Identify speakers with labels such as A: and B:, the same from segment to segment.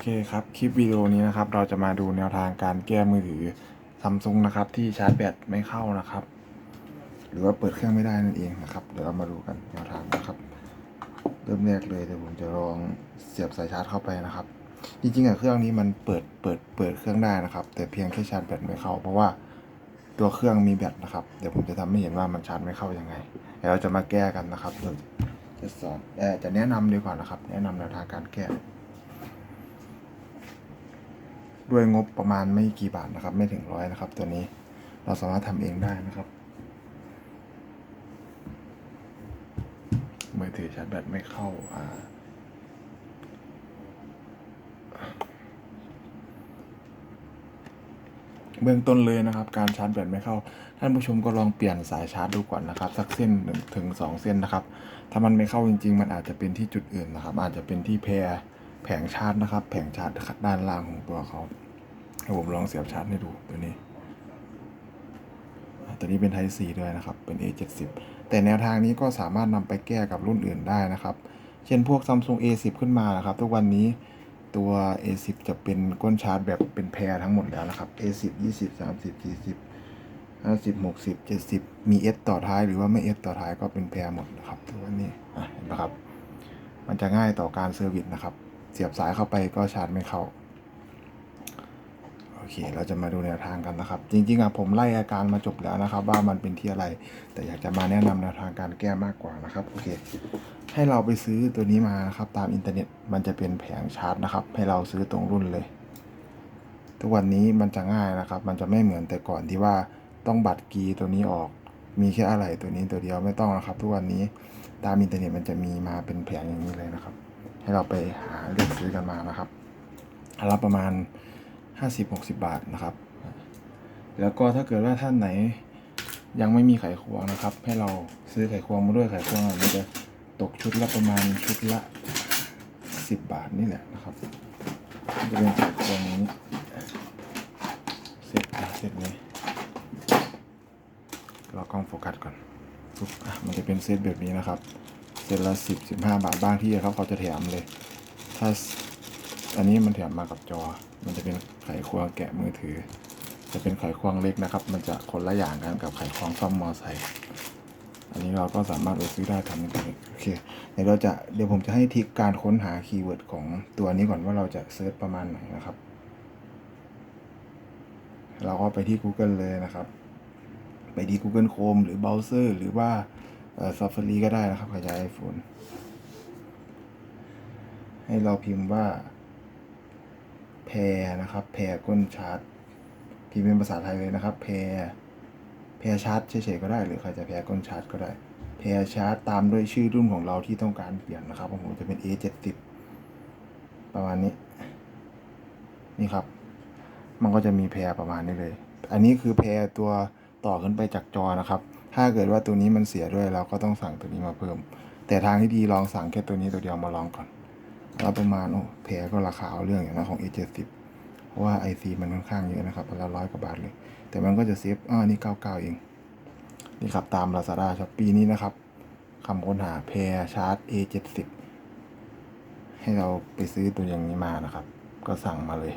A: เคครับ คลิปวิดีโอนี้นะครับ เราจะมาดูแนวทางการแก้มือถือซัมซุงนะครับ ที่ชาร์จแบตไม่เข้านะครับ หรือว่าเปิดเครื่องไม่ได้นั่นเองนะครับ เดี๋ยวเรามาดูกันแนวทางนะครับ เริ่มแรกเลยเดี๋ยวผมจะลองเสียบสายชาร์จเข้าไปนะครับ จริงๆอะเครื่องนี้มันเปิดเปิดเปิดเครื่องได้นะครับ แต่เพียงแค่ชาร์จแบตไม่เข้า เพราะว่าตัวเครื่องมีแบตนะครับ เดี๋ยวผมจะทำให้เห็นว่ามันชาร์จไม่เข้ายังไงเดี๋ยวเราจะมาแก้กันนะครับเดี๋ยวจะสอนเอ่จะแนะนำดีกว่านะครับ แนะนำแนวทางการแก้ ด้วยงบประมาณไม่กี่บาทนะครับ ไม่ถึงร้อยนะครับ ตัวนี้เราสามารถทำเองได้นะครับมือถือชาร์จแบตไม่เข้าอ่าเบื้องต้นเลยนะครับ การชาร์จแบตไม่เข้า ท่านผู้ชมก็ลองเปลี่ยนสายชาร์จดูก่อนนะครับ สักเส้นหนึ่งถึงสองเส้นนะครับ ถ้ามันไม่เข้าจริง ๆ มันอาจจะเป็นที่จุดอื่นนะครับ อาจจะเป็นที่แพร แผงชาร์จนะครับ แผงชาร์จด้านล่างของตัวเขาให้ผมลองเสียบชาร์จให้ดูตัวนี้ ตัวนี้เป็น Type C ด้วยนะครับ เป็น A70 แต่แนวทางนี้ก็สามารถนำไปแก้กับรุ่นอื่นได้นะครับ เช่นพวก Samsung A10 ขึ้นมานะครับ ทุกวันนี้ตัว A10 จะเป็นก้นชาร์จแบบเป็นแพรทั้งหมดแล้วนะครับ A10 20 30 40 50 60 70 มี S ต่อท้ายหรือว่าไม่ S ต่อท้ายก็เป็นแพรหมดนะครับทุกวันนี้เห็นปะครับ มันจะง่ายต่อการเซอร์วิสนะครับ เสียบสายเข้าไปก็ชาร์จไม่เข้าโอเค เราจะมาดูแนวทางกันนะครับ จริงๆอะผมไล่อาการมาจบแล้วนะครับ ว่ามันเป็นที่อะไร แต่อยากจะมาแนะนำแนวทางการแก้มากกว่านะครับโอเค ให้เราไปซื้อตัวนี้มานะครับ ตามอินเทอร์เน็ตมันจะเป็นแผงชาร์จนะครับ ให้เราซื้อตรงรุ่นเลย ทุกวันนี้มันจะง่ายนะครับ มันจะไม่เหมือนแต่ก่อนที่ว่าต้องบัตรกีตัวนี้ออก มีแค่อะไรตัวนี้ตัวเดียวไม่ต้องนะครับ ทุกวันนี้ตามอินเทอร์เน็ตมันจะมีมาเป็นแผงอย่างนี้เลยนะครับ ให้เราไปหาเลือกซื้อกันมานะครับอันละประมาณ 50-60 บาทนะครับ แล้วก็ถ้าเกิดว่าท่านไหนยังไม่มีไขควงนะครับ ให้เราซื้อไขควงมาด้วยไขควงอะมันจะตกชุดละประมาณชุดละ 10 บาทนี่แหละนะครับจะเป็นไขควงนี้เสร็จอะเสร็จเลยเรากล้องโฟกัสก่อนปุ๊บอะมันจะเป็นเซตแบบนี้นะครับ เซตละ10 15บห้าบาทบ้างที่ครับเขาจะแถมเลย ถ้าอันนี้มันแถมมากับจอ มันจะเป็นไขควงแกะมือถือ จะเป็นไขควงเล็กนะครับ มันจะคนละอย่างกันกับไขควงซ่อมมอไซค์อันนี้เราก็สามารถไปซื้อได้ทำเป็นตัวเองโอเคเดี๋ยวเราจะเดี๋ยวผมจะให้ทิกการค้นหาคีย์เวิร์ดของตัวนี้ก่อนว่าเราจะเซิร์ชประมาณไหนนะครับ เราก็ไปที่ Google เลยนะครับ ไปที่ Google Chrome หรือเบราว์เซอร์ หรือว่า เอ่อ Safari ก็ได้นะครับใครใช้ iPhone ให้เราพิมพ์ว่า แพรนะครับ แพรก้นชาร์จพิมพ์เป็นภาษาไทยเลยนะครับ แพรแพรชาร์จเฉยๆก็ได้ หรือใครจะแพรก้นชาร์จก็ได้ แพรชาร์จตามด้วยชื่อรุ่นของเราที่ต้องการเปลี่ยนนะครับผมจะเป็น A70 ประมาณนี้ นี่ครับ มันก็จะมีแพรประมาณนี้เลย อันนี้คือแพรตัวต่อขึ้นไปจากจอนะครับ ถ้าเกิดว่าตัวนี้มันเสียด้วยเราก็ต้องสั่งตัวนี้มาเพิ่ม แต่ทางที่ดีลองสั่งแค่ตัวนี้ตัวเดียวมาลองก่อนแล้วประมาณโอ้แผลก็ราคาเอาเรื่องอย่างนะของ A70 เพราะว่า IC มันค่อนข้างเยอะนะครับละร้อยกว่าบาทเลย แต่มันก็จะเซฟอ่านี่99เอง นี่ครับตาม Lazada Shopee นี้นะครับคำค้นหาแพรชาร์จ A70 ให้เราไปซื้อตัวอย่างนี้มานะครับ ก็สั่งมาเลย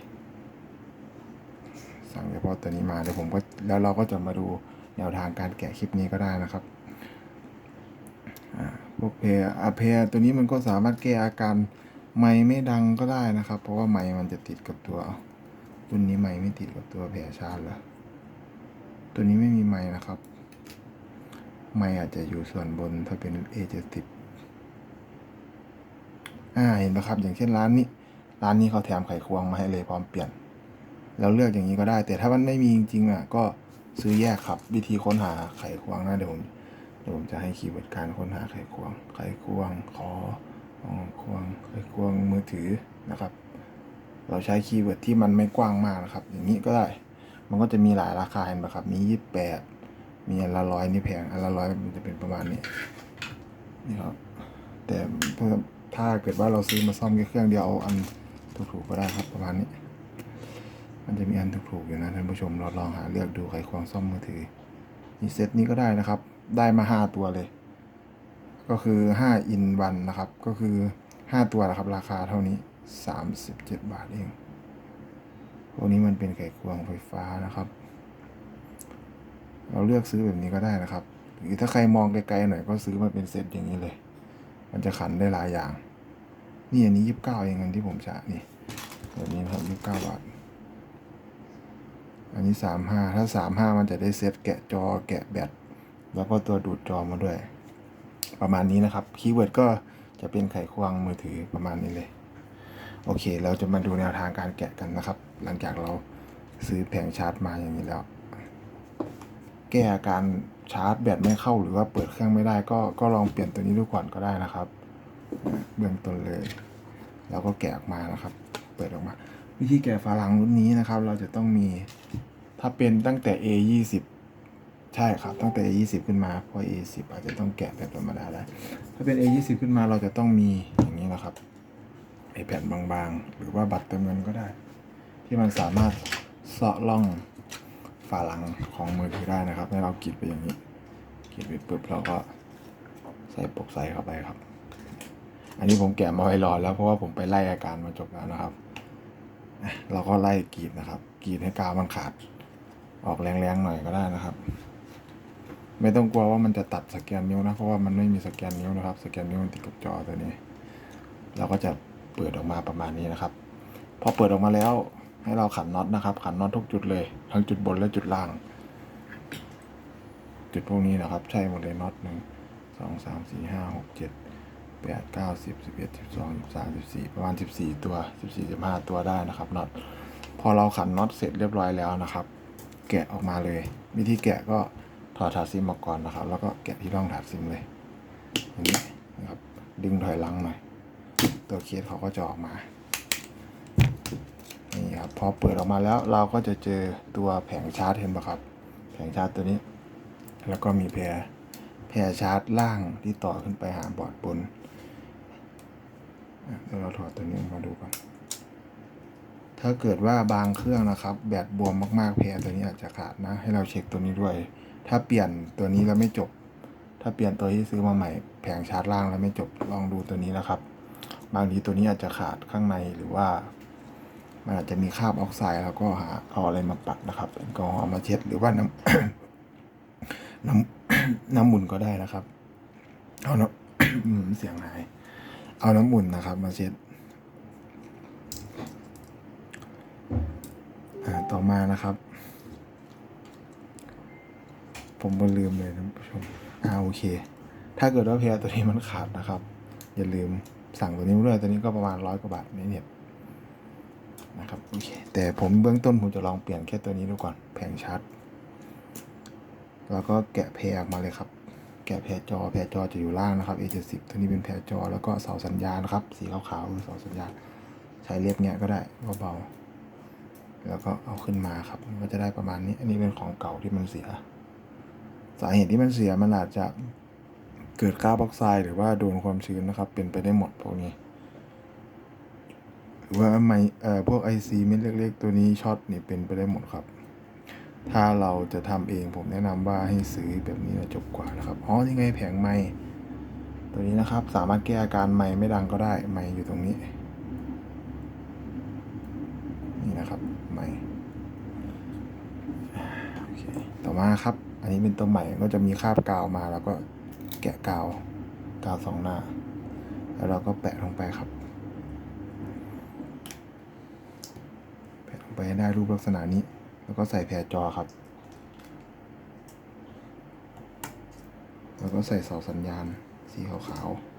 A: สั่งเฉพาะตัวนี้มาเดี๋ยวผมก็แล้วเราก็จะมาดู แนวทางการแกะคลิปนี้ก็ได้นะครับพวกเพลอาเพลตัวนี้มันก็สามารถแก้อาการไม้ไม่ดังก็ได้นะครับ เพราะว่าไม้มันจะติดกับตัวเอารุ่นนี้ไม้ไม่ติดกับตัวแผลชาร์จเหรอตัวนี้ไม่มีไม้นะครับ ไม้อาจจะอยู่ส่วนบนถ้าเป็น A70 อ่าเห็นไหมครับ อย่างเช่นร้านนี้ร้านนี้เขาแถมไขควงมาให้เลยพร้อมเปลี่ยนเราเลือกอย่างนี้ก็ได้ แต่ถ้ามันไม่มีจริงๆอะก็ ซื้อแยกครับ วิธีค้นหาไขควงนะเดี๋ยวผมเดี๋ยวผมจะให้คีย์เวิร์ดการค้นหาไขควง ไขควงขออควงไขควงมือถือนะครับ เราใช้คีย์เวิร์ดที่มันไม่กว้างมากนะครับ อย่างนี้ก็ได้ มันก็จะมีหลายราคาเห็นไหมครับ มียี่สิบแปดมีอันละร้อยนี่แพงอันละร้อยมันจะเป็นประมาณนี้นี่ครับ แต่ถ้าเกิดว่าเราซื้อมาซ่อมแค่เครื่องเดียวเอาอันถูกๆก็ได้ครับประมาณนี้ มันจะมีอันถูกๆอยู่นะท่านผู้ชมเราลองหาเลือกดูไขควงซ่อมมือถือนี่เซตนี้ก็ได้นะครับ ได้มาห้าตัวเลย ก็คือห้าอินวันนะครับ ก็คือห้าตัวนะครับ ราคาเท่านี้สามสิบเจ็ดบาทเองพวกนี้มันเป็นไขควงไฟฟ้านะครับ เราเลือกซื้อแบบนี้ก็ได้นะครับ หรือถ้าใครมองไกลๆหน่อยก็ซื้อมาเป็นเซตอย่างนี้เลย มันจะขันได้หลายอย่าง นี่อันนี้ยี่สิบเก้าเองอันที่ผมจะนี่แบบนี้ครับยี่สิบเก้าบาท อันนี้สามห้าถ้าสามห้ามันจะได้เซตแกะจอแกะแบตแล้วก็ตัวดูดจอมาด้วย ประมาณนี้นะครับ คีย์เวิร์ดก็จะเป็นไขควงมือถือประมาณนี้เลย โอเค เราจะมาดูแนวทางการแกะกันนะครับ หลังจากเราซื้อแผงชาร์จมาอย่างนี้แล้ว แก้อาการชาร์จแบตไม่เข้าหรือว่าเปิดเครื่องไม่ได้ ก็ก็ลองเปลี่ยนตัวนี้ดูก่อนก็ได้นะครับ เบื้องต้นเลย แล้วก็แกะออกมานะครับ เปิดออกมา วิธีแกะฝาหลังรุ่นนี้นะครับ เราจะต้องมีถ้าเป็นตั้งแต่ A 2 0ใช่ครับ ตั้งแต่ A 2 0ขึ้นมาเพราะ A 1 0อาจจะต้องแกะแบบธรรมดาได้ถ้าเป็น A 2 0ขึ้นมาเราจะต้องมีอย่างนี้นะครับไอแผ่นบางๆ หรือว่าบัตรเติมเงินก็ได้ ที่มันสามารถเสาะล่องฝาหลังของมือถือได้นะครับ ให้เรากรีดไปอย่างนี้กรีดไปปุ๊บเราก็ใส่ปลอกใส่เข้าไปครับ อันนี้ผมแกะมาไว้รอแล้วเพราะว่าผมไปไล่อาการมาจบแล้วนะครับ เราก็ไล่กรีดนะครับกรีดให้กาวมันขาด ออกแรงๆหน่อยก็ได้นะครับ ไม่ต้องกลัวว่ามันจะตัดสแกนนิ้วนะเพราะว่ามันไม่มีสแกนนิ้วนะครับสแกนนิ้วมันติดกับจอตัวนี้ เราก็จะเปิดออกมาประมาณนี้นะครับพอเปิดออกมาแล้วให้เราขันน็อตนะครับ ขันน็อตทุกจุดเลย ทั้งจุดบนและจุดล่าง จุดพวกนี้นะครับ ใช่หมดเลยน็อตหนึ่งสองสามสี่ห้าหกเจ็ด แปดเก้าสิบสิบเอ็ดสิบสองสิบสามสิบสี่ประมาณสิบสี่ตัวสิบสี่สิบห้าตัวได้นะครับน็อตพอเราขันน็อตเสร็จเรียบร้อยแล้วนะครับ แกะออกมาเลย วิธีแกะก็ถอดถาดซิมออกก่อนนะครับ แล้วก็แกะที่ร่องถาดซิมเลยอย่างนี้นะครับ ดึงถอยหลังหน่อย ตัวเคสเขาก็จะออกมานี่ครับพอเปิดออกมาแล้วเราก็จะเจอตัวแผงชาร์จเห็นปะครับ แผงชาร์จตัวนี้ แล้วก็มีแพรแพรชาร์จล่างที่ต่อขึ้นไปหาบอร์ดบนอะแล้ว เราถอดตัวนี้ออกมาดูก่อน ถ้าเกิดว่าบางเครื่องนะครับ แบตบวมมากๆแพรตัวนี้อาจจะขาดนะ ให้เราเช็คตัวนี้ด้วย ถ้าเปลี่ยนตัวนี้แล้วไม่จบ ถ้าเปลี่ยนตัวที่ซื้อมาใหม่ แผงชาร์จล่างแล้วไม่จบ ลองดูตัวนี้นะครับ บางทีตัวนี้อาจจะขาดข้างในหรือว่ามันอาจจะมีคราบออกไซด์แล้วก็หาเอาอะไรมาปัดนะครับแอลกอฮอล์มาเช็ดหรือว่าน้ำน้ำน้ำอุ่นก็ได้นะครับ เอาเน้ำอืมเสียงหาย เอาน้ำอุ่นนะครับ มาเช็ดอ่าต่อมานะครับ ผมก็ลืมเลยท่านผู้ชมอ่าโอเค ถ้าเกิดว่าเพลตัวนี้มันขาดนะครับ อย่าลืมสั่งตัวนี้มาด้วยตัวนี้ก็ประมาณร้อยกว่าบาทในเน็ตนะครับโอเคแต่ผมเบื้องต้นผมจะลองเปลี่ยนแค่ตัวนี้ดูก่อนแผงชาร์จแล้วก็แกะแพรออกมาเลยครับ แกะแพรจอแพรจอจะอยู่ล่างนะครับ A70 ตัวนี้เป็นแพรจอแล้วก็เสาสัญญาณนะครับ สีขาวๆคือเสาสัญญาณ ใช้เล็บเนี้ยก็ได้เบาๆแล้วก็เอาขึ้นมาครับมันก็จะได้ประมาณนี้ อันนี้เป็นของเก่าที่มันเสีย สาเหตุที่มันเสียมันอาจจะเกิดคาบอนไซด์หรือว่าโดนความชื้นนะครับ เป็นไปได้หมดพวกนี้ หรือว่าไมเอ่อพวกไอซีเม็ดเล็กๆ ตัวนี้ช็อตนี่เป็นไปได้หมดครับ ถ้าเราจะทำเองผมแนะนำว่าให้ซื้อแบบนี้จะจบกว่านะครับอ๋อนี่ไงแผงไม้ตัวนี้นะครับ สามารถแก้อาการไม้ไม่ดังก็ได้ไม้อยู่ตรงนี้ นี่นะครับไม้โอเคต่อมาครับ อันนี้เป็นตัวใหม่ก็จะมีคาบกาวมาแล้วก็แกะกาวกาวสองหน้า แล้วเราก็แปะลงไปครับแปะลงไปให้ได้รูปลักษณะนี้ แล้วก็ใส่แพรจอครับ แล้วก็ใส่เสาสัญญาณสีขาวๆ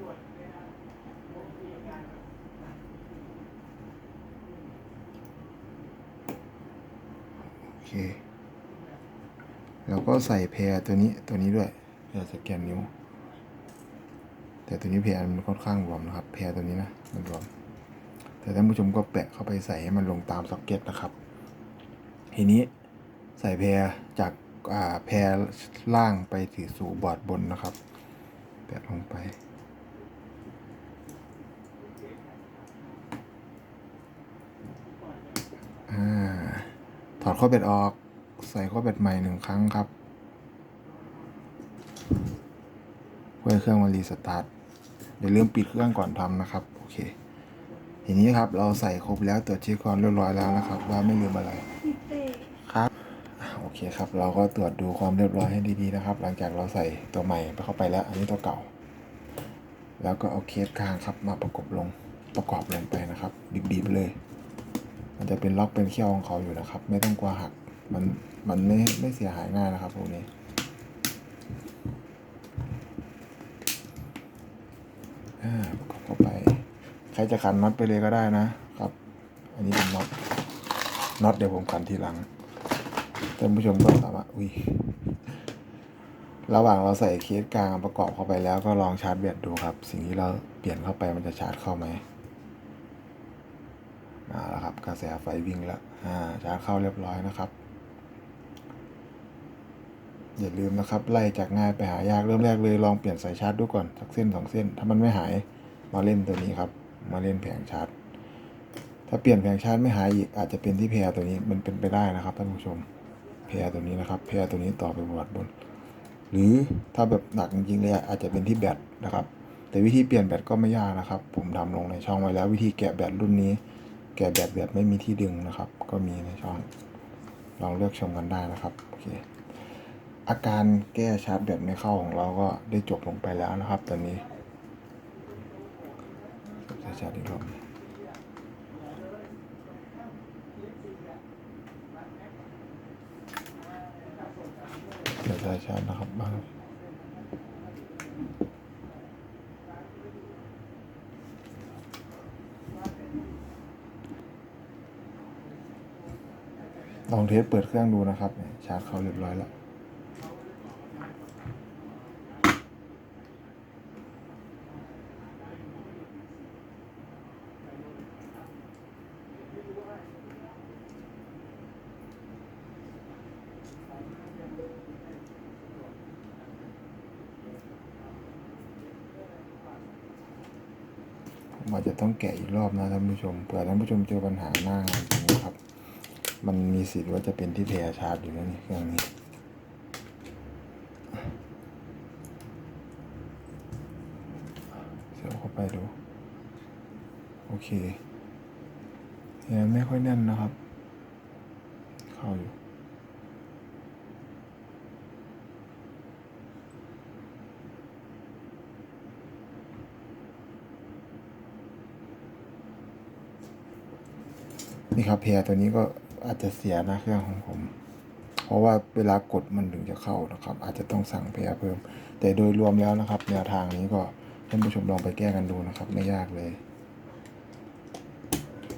A: โอเคแล้วก็ใส่แพรตัวนี้ตัวนี้ด้วยแพรสแกนนิ้ว แต่ตัวนี้แพรมันค่อนข้างรวมนะครับ แพรตัวนี้นะมันรวม แต่ท่านผู้ชมก็แปะเข้าไปใส่ให้มันลงตามซ็อกเก็ตนะครับ ทีนี้ใส่แพรจากาแพรล่างไปถือสู่บอร์ดบนนะครับ แปะลงไปอถอดข้อแบตออก ใส่ข้อแบตใหม่หนึ่งครั้งครับเพื่อเครื่องมันรีสตาร์ทอย่าลืมปิดเครื่องก่อนทำนะครับ โอเคทีนี้ครับเราใส่ครบแล้วตรวจเช็คความเรียบร้อยแล้วนะครับ ว่าไม่ลืมอะไร
B: เต้
A: ครับอะโอ เคครับ เราก็ตรวจดูความเรียบร้อยให้ดีๆนะครับ หลังจากเราใส่ตัวใหม่ไปเข้าไปแล้ว อันนี้ตัวเก่า แล้วก็เอาเคสกลางครับมาประกบลงประกอบลงไปนะครับบีบๆเลย มันจะเป็นล็อกเป็นเขี้ยวของเขาอยู่นะครับ ไม่ต้องกลัวหัก มันมันไม่ไม่เสียหายง่ายนะครับพวกนี้ประกอบเข้าไป ใครจะขันน็อตไปเลยก็ได้นะครับ อันนี้เป็นน็อตน็อตเดี๋ยวผมขันทีหลัง ท่านผู้ชมก็สามารถอุ้ยระหว่างเราใส่เคสกลางประกอบเข้าไปแล้วก็ลองชาร์จแบตดูครับ สิ่งที่เราเปลี่ยนเข้าไปมันจะชาร์จเข้าไหมมาแล้วครับกระแสไฟวิ่งแล้วอ่าชาร์จเข้าเรียบร้อยนะครับ อย่าลืมนะครับ ไล่จากง่ายไปหายากเริ่มแรกเลยลองเปลี่ยนสายชาร์จดูก่อนสักเส้นสองเส้น ถ้ามันไม่หายมาเล่นตัวนี้ครับ มาเล่นแผงชาร์จ ถ้าเปลี่ยนแผงชาร์จไม่หายอีกอาจจะเป็นที่แพรตัวนี้มันเป็นไปได้นะครับท่านผู้ชม แพรตัวนี้นะครับแพรตัวนี้ต่อไปบอร์ดบน หรือถ้าแบบหนักจริงๆเลยอาจจะเป็นที่แบตนะครับ แต่วิธีเปลี่ยนแบตก็ไม่ยากนะครับ ผมทำลงในช่องไว้แล้ว วิธีแกะแบตรุ่นนี้ แกะแบตแบบไม่มีที่ดึงนะครับ ก็มีในช่อง ลองเลือกชมกันได้นะครับโอเคอาการแก้ชาร์จแบตไม่เข้าของเราก็ได้จบลงไปแล้วนะครับ ตอนนี้ชาร์จอีกรอบ เดี๋ยวจะชาร์จนะครับบ้างลองเทสเปิดเครื่องดูนะครับ ชาร์จเขาเรียบร้อยแล้ว ผมอาจจะต้องแกะอีกรอบนะท่านผู้ชมเผื่อท่านผู้ชมเจอปัญหาหน้างานตรงนี้ครับ มันมีสิทธิ์ว่าจะเป็นที่เทชาร์จอยู่นะนี่เครื่องนี้เสียบเข้าไปดู โอเคยังไม่ค่อยแน่นนะครับ เข้าอยู่ นี่ครับเพลตัวนี้ก็อาจจะเสียนะเครื่องของผม เพราะว่าเวลากดมันถึงจะเข้านะครับ อาจจะต้องสั่งเพลเพิ่ม แต่โดยรวมแล้วนะครับ แนวทางนี้ก็ท่านผู้ชมลองไปแก้กันดูนะครับ ไม่ยากเลย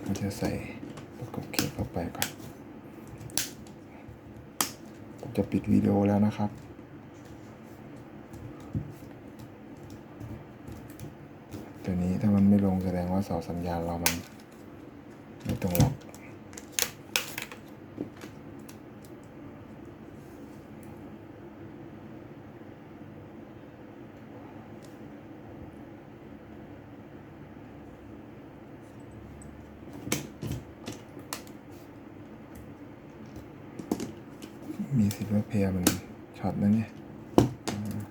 A: ก็จะใส่ประกบเคสเข้าไปก่อนผมจะปิดวิดีโอแล้วนะครับตัวนี้ถ้ามันไม่ลงแสดงว่าเสาสัญญาณเรามันไม่ต้องล็อก มีสิทธิ์ว่าเพลมันช็อตนะเนี่ยอ่า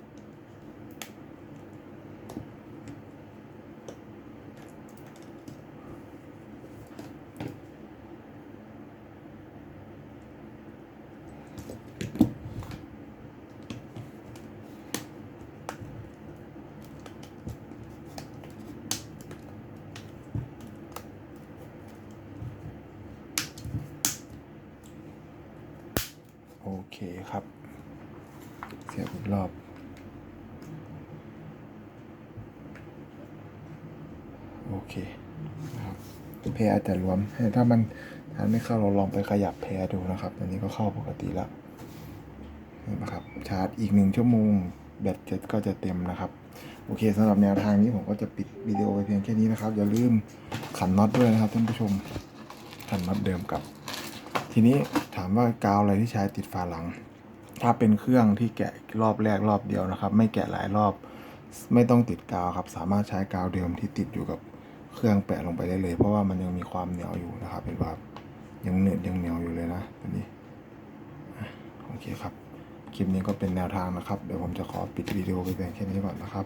A: โอเคครับ เสียบอีกรอบ โอเคนะครับเพร์อาจจะรวม ถ้ามันถ้าไม่เข้าเราลองไปขยับเพร์ดูนะครับอันนี้ก็เข้าปกติแล้วนะครับ ชาร์จอีกหนึ่งชั่วโมงแบตจะก็จะเต็มนะครับ โอเคสำหรับแนวทางนี้ผมก็จะปิดวิดีโอไปเพียงแค่นี้นะครับ อย่าลืมขันน็อตด้วยนะครับท่านผู้ชมขันน็อตเดิมกับ ทีนี้ถามว่ากาวอะไรที่ใช้ติดฝาหลัง ถ้าเป็นเครื่องที่แกะรอบแรกรอบเดียวนะครับ ไม่แกะหลายรอบ ไม่ต้องติดกาวครับ สามารถใช้กาวเดิมที่ติดอยู่กับเครื่องแปะลงไปได้เลย เพราะว่ามันยังมีความเหนียวอยู่นะครับเป็นว่ายังเหนืดยังเหนียวอยู่เลยนะตัวนี้โอเคครับคลิปนี้ก็เป็นแนวทางนะครับ เดี๋ยวผมจะขอปิดวิดีโอไปเพียงแค่นี้ก่อนนะครับ